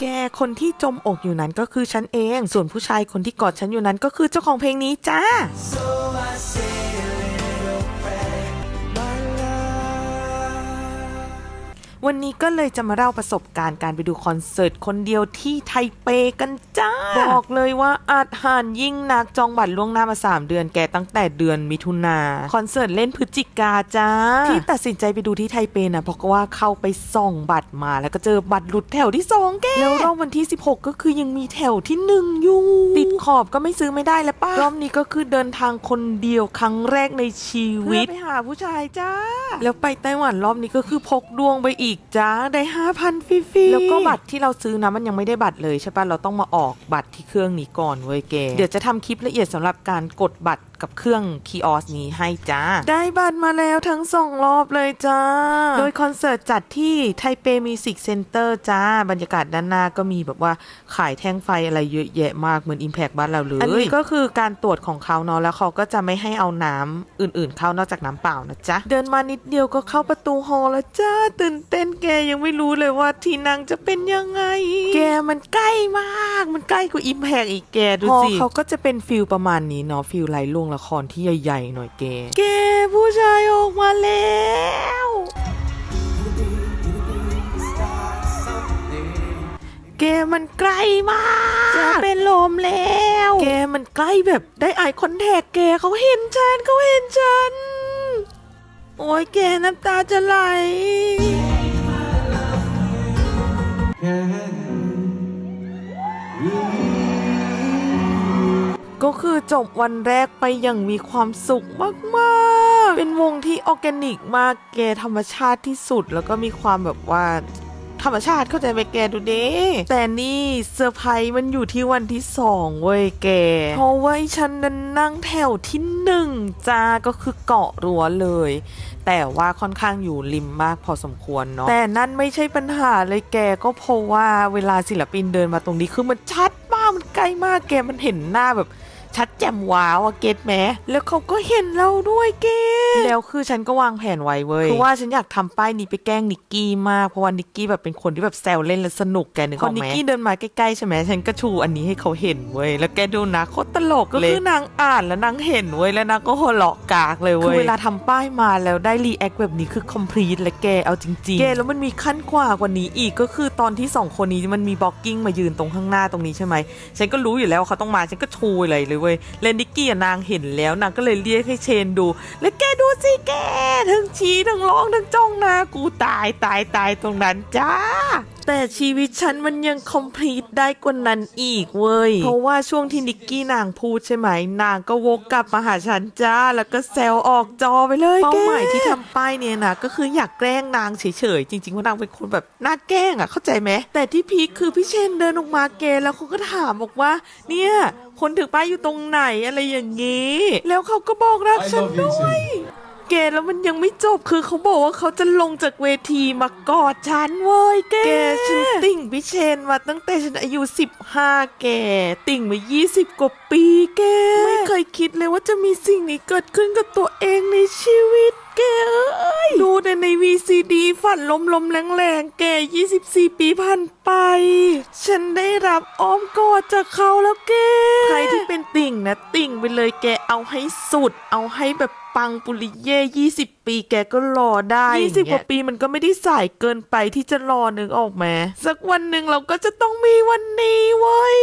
แกคนที่จมอกอยู่นั้นก็คือฉันเอง ส่วนผู้ชายคนที่กอดฉันอยู่นั้นก็คือเจ้าของเพลงนี้จ้า วันนี้ก็เลยจะมาเล่าประสบการณ์การไปดูคอนเสิร์ตคนเดียวที่ไทเปกันจ้า บอกเลยว่าอาจหานยิ่งนักจองบัตรล่วงหน้ามา 3 เดือนแกตั้งแต่เดือนมิถุนาคอนเสิร์ตเล่นพฤศจิกาจ้า ที่ตัดสินใจไปดูที่ไทเปนะเพราะว่าเข้าไปส่องบัตรมาแล้วก็เจอบัตรหลุดแถวที่2แกแล้วรอบวันที่ 16 ก็คือยังมีแถวที่1อยู่ติดขอบก็ไม่ซื้อไม่ได้แล้วป้ารอบนี้ก็คือเดินทางคนเดียวครั้งแรกในชีวิตไปหาผู้ชายจ้า แล้วไปไต้หวันรอบนี้ก็คือพกดวงไปอีกจ้าได้ห้าพันฟรีๆแล้วก็บัตรที่เราซื้อนะมันยังไม่ได้บัตรเลยใช่ปะเราต้องมาออกบัตรที่เครื่องนี้ก่อนเว้ยแกเดี๋ยวจะทำคลิปละเอียดสำหรับการกดบัตรกับเครื่องคีออสนี้ให้จ้า ได้บัตรมาแล้วทั้งสองรอบเลยจ้า โดยคอนเสิร์ตจัดที่ไทเปมิวสิกเซ็นเตอร์จ้า บรรยากาศด้านหน้าก็มีแบบว่าขายแท่งไฟอะไรเยอะแยะมากเหมือน Impact บ้านเราเลย อันนี้ก็คือการตรวจของเขาเนาะแล้วเขาก็จะไม่ให้เอาน้ำอื่นๆ เข้านอกจากน้ำเปล่านะจ๊ะ เดินมานิดเดียวก็เข้าประตูฮอลล์แล้วจ้า ตื่นเต้นแกยังไม่รู้เลยว่าที่นั่งจะเป็นยังไง แกมันใกล้มากมันใกล้กว่า Impact อีกแกดูสิเขาก็จะเป็นฟิลประมาณนี้เนาะฟิลไลล่วงละครที่ใหญ่ๆหน่อยแกแกผู้ชายออกมาแล้วแกมันใกล้มาก จะเป็นลมแล้วแกมันใกล้แบบได้ไอคอนแทคแกเขาเห็นฉันเขาเห็นฉัน โอ้ยแกน้ำตาจะไหลก็ ก็คือจบวันแรกไปอย่างมีความสุขมากๆ เป็นวงที่ออร์แกนิกมากแกธรรมชาติที่สุด แล้วก็มีความแบบว่า รรมชาติเข้าใจไหมแกดูด้แต่นี่เซอร์ไพรส์มันอยู่ที่วันที่สองเว้ยแก เพราะว่าฉันนั้นนั่งแถวที่หนึ่งจ้าก็คือเกาะรั้วเลย แต่ว่าค่อนข้างอยู่ริมมากพอสมควรเนาะแต่นั่นไม่ใช่ปัญหาเลยแกก็เพราะว่าเวลาศิลปินเดินมาตรงนี้คือมันชัดมากมันใกล้มากแกมันเห็นหน้าแบบ ชัดแจ่มว้าวอะเก็ตแมแล้วเขาก็เห็นเราด้วยเกตแล้วคือฉันก็วางแผนไว้เว้ยเพราะว่าฉันอยากทำป้ายนี้ไปแกล้งนิกกี้มากเพราะว่านิกกี้แบบเป็นคนที่แบบแซวเล่นและสนุกแกนึกออกไหมพอนิกกี้เดินมาใกล้ๆใช่ไหมฉันก็ชูอันนี้ให้เขาเห็นเว้ยแล้วแกดูนะโคตรตลกเลยก็คือนางอ่านแล้วนางเห็นเว้ยแล้วนางก็หัวเราะกากเลยเว้ยคือเวลาทำป้ายมาแล้วได้รีแอคแบบนี้คือคอมพลีทและแกเอาจริงๆแกแล้วมันมีขั้นกว่ากว่านี้อีกก็คือตอนที่สองคนนี้มันมีบล็อกกิ้งมายืนตรงข้างหน้าตรงนี้ใช่ไหมฉันก็รู้อยู่แล้วว่าเขาต้องมาฉันก็ชูเลยเลยเว้ยเลนนิกกี้นางเห็นแล้วนางก็เลยเรียกให้เชนดู แล้วแกดูสิแกทั้งชี้ทั้งร้องทั้งจ้องนากูตายตายตายตรงนั้นจ้า แต่ชีวิตฉันมันยังคอมพลีทได้กว่านั้นอีกเว้ย เพราะว่าช่วงที่นิกกี้นางพูดใช่ไหม นางก็วกกลับมาหาฉันจ้า แล้วก็แซวออกจอไปเลยเป้าหมายที่ทำป้ายเนี่ยนะก็คืออยากแกล้งนางเฉยๆ จริงๆว่านางเป็นคนแบบน่าแกล้งอะเข้าใจไหม แต่ที่พีคคือพี่เชนเดินออกมาเกแล้วเขาก็ถามบอกว่า เนี่ยคนถือป้ายอยู่ตรงไหนอะไรอย่างนี้ แล้วเขาก็บอกรัก I ฉัน love you ด้วย too. แกแล้วมันยังไม่จบคือเขาบอกว่าเขาจะลงจากเวทีมากอดฉันเว้ยแกแกฉันติ่งพี่เชนมาตั้งแต่ฉันอายุ 15 แก ติ่งมา 20 กว่าปีแก ไม่เคยคิดเลยว่าจะมีสิ่งนี้เกิดขึ้นกับตัวเองในชีวิตแกเอ้ยดูแต่ใน VCD ฝันลมลมๆแรงๆแก 24 ปีผ่านไป ฉันได้รับอ้อมกอดจากเขาแล้วแก ใครที่เป็นติ่งนะ ติ่งไปเลยแกเอาให้สุด เอาให้แบบ ปังปุริเย่20ปีแกก็รอได้20กว่าปีมันก็ไม่ได้สายเกินไปที่จะรอนึกออกไหมสักวันหนึ่งเราก็จะต้องมีวันนี้เว้ย